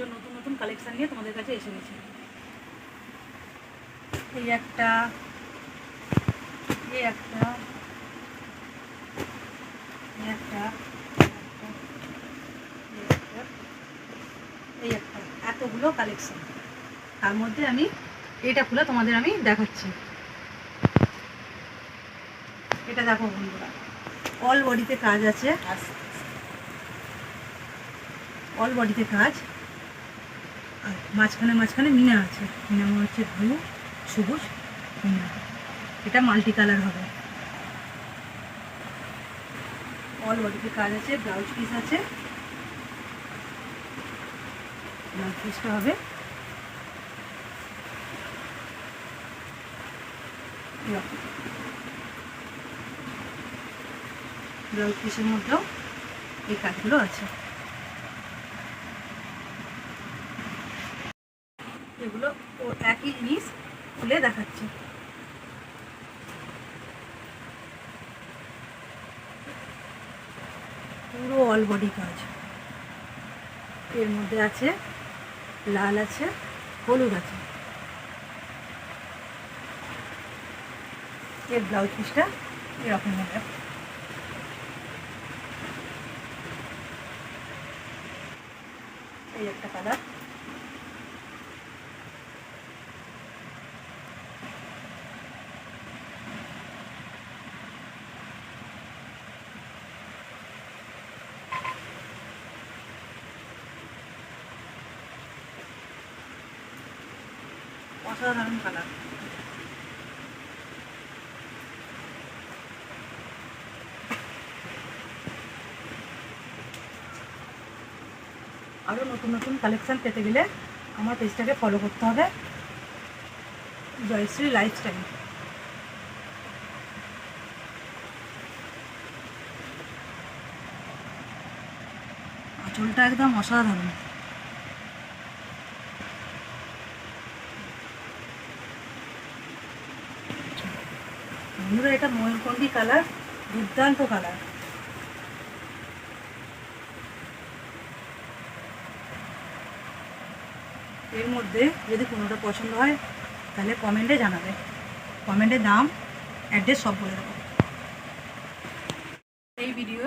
জন্য নতুন নতুন কালেকশান নিয়ে তোমাদের কাছে এসে গেছি। এই একটা এই একটা এই একটা এই একটা, এতগুলো কালেকশন তার মধ্যে আমি এটা খুলে তোমাদের আমি দেখাচ্ছি। এটা দেখো বন্ধুরা অল বডিতে কাজ আছে। অল বডিতে কাজ। আর মাঝখানে মাঝখানে মিনা আছে। মিনা হচ্ছে ব্লু সবুজ, মিনা। এটা মাল্টি কালার হবে। অল বডিতে কাজ আছে ব্লাউজ পিস আছে। ব্লাউজ পিসটা হবে। ব্লাউজ পিসের মধ্যেও এই কাজগুলো আছে। এগুলো ও একই জিনিস খুলে দেখাচ্ছে। পুরো অল বডি কাজ। এর মধ্যে আছে, লাল আছে, হলুদ আছে। এর ব্লাউজ পিসটা এরকম হবে। এই একটা কালার অসাধারণ কালার আরও নতুন নতুন কালেকশান পেতে গেলে আমার পেজটাকে ফলো করতে হবে। জয়শ্রী লাইফস্টাইল আঁচলটা একদম অসাধারণ। বন্ধুরা, এটা ময়ূরকন্ডি কালার, দুর্দান্ত কালার। এর মধ্যে যদি কোনোটা পছন্দ হয়, তাহলে কমেন্টে জানাবে। কমেন্টে দাম অ্যাড্রেস সব বলে দেবো। এই ভিডিও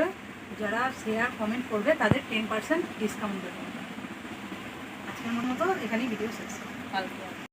যারা শেয়ার কমেন্ট করবে, তাদের টেন পার্সেন্ট ডিসকাউন্ট দেবো। আজকের মতো এখানেই ভিডিও শেষ। কালকে।